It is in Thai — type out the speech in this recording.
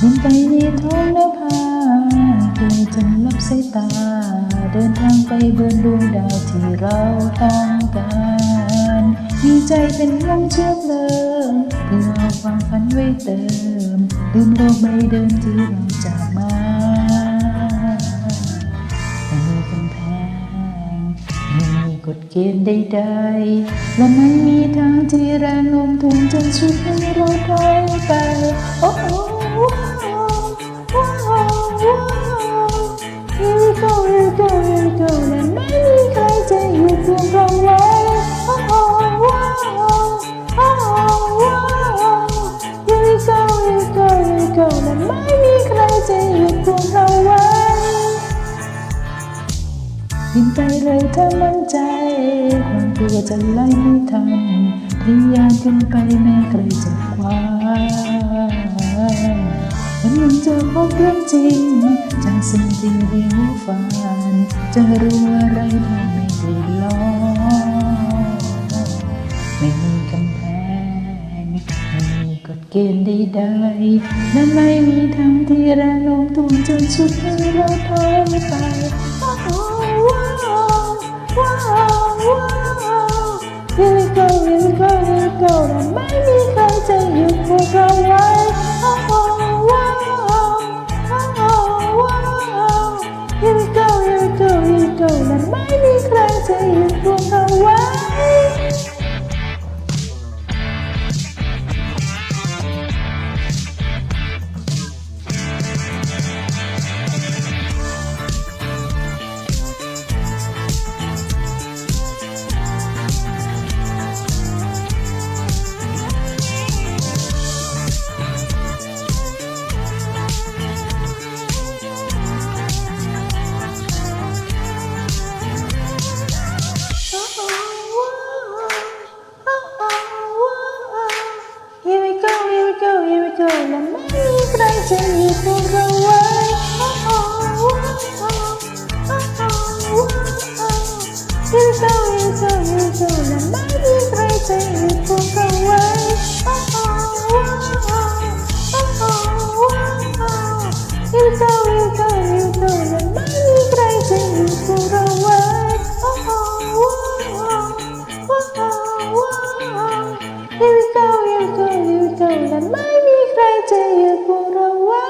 บินไปในท้องนภาเพื่อจนลับสายตา เดินทางไปบนดวงดาวที่เราต้องการมีใจเป็นวงเชือกเลิมเพื่อเอาความฝันไว้เติมลืมโลกใบเดิมที่เราจากมาไม่มีกำแพงไม่มีกฎเกณฑ์ใดๆและไม่มีทางที่แรงโน้มถ่วงจนชุดให้เราถอยไป โอ้ โหว้าวว้าวว้าว Here we go here we go here we go และไม่มีใครจะหยุดพวกเราไว้โอ้โหว้าวว้าวว้าว Here we go here we go here we go และไม่มีใครจะหยุดพวกเราไว้บินไปเลยถ้ามั่นใจ ความกลัวจะไล่ไม่ทัน ทะยานขึ้นไปแม้ใครจะคว้าแล้วมันจะพบเรื่องจริงจากสิ่งที่เรียกว่าฝันจะรู้อะไรทำไม่ได้ลองไม่มีกำแพงไม่มีกฎเกณฑ์ใดๆและไม่มีทางที่แรงโน้มถ่วงจนสุดให้เราถอยไป จะหยุดพวกเร go, here we go และไม่มีใครจะหยุดพวกเรา ตรงนั้นไม่มีใครจะอยู่พวกเราไว้